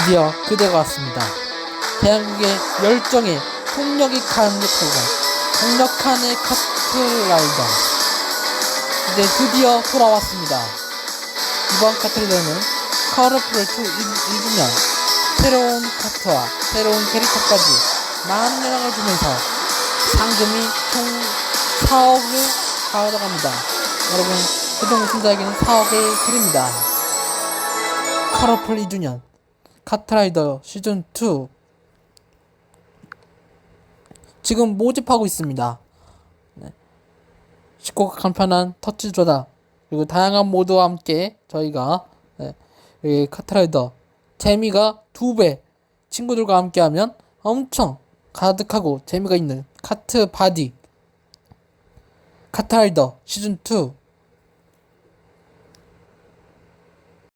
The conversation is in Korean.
드디어 그대가 왔습니다. 대한민국의 열정에 폭력이 강력하고 강력한의 카트라이더. 이제 드디어 돌아왔습니다. 이번 카트라이더는 카르프를 2 1주년 새로운 카트와 새로운 캐릭터까지 많은 영향을 주면서 상금이 총 4억을 가져갑니다. 여러분, 최종 우승자에게는 4억을 드립니다. 카러플 2주년 카트라이더 시즌 2 지금 모집하고 있습니다. 네. 쉽고 간편한 터치 조작 그리고 다양한 모드와 함께 저희가 네, 이 카트라이더 재미가 두 배 친구들과 함께하면 엄청 가득하고 재미가 있는 카트 바디 카트라이더 시즌 2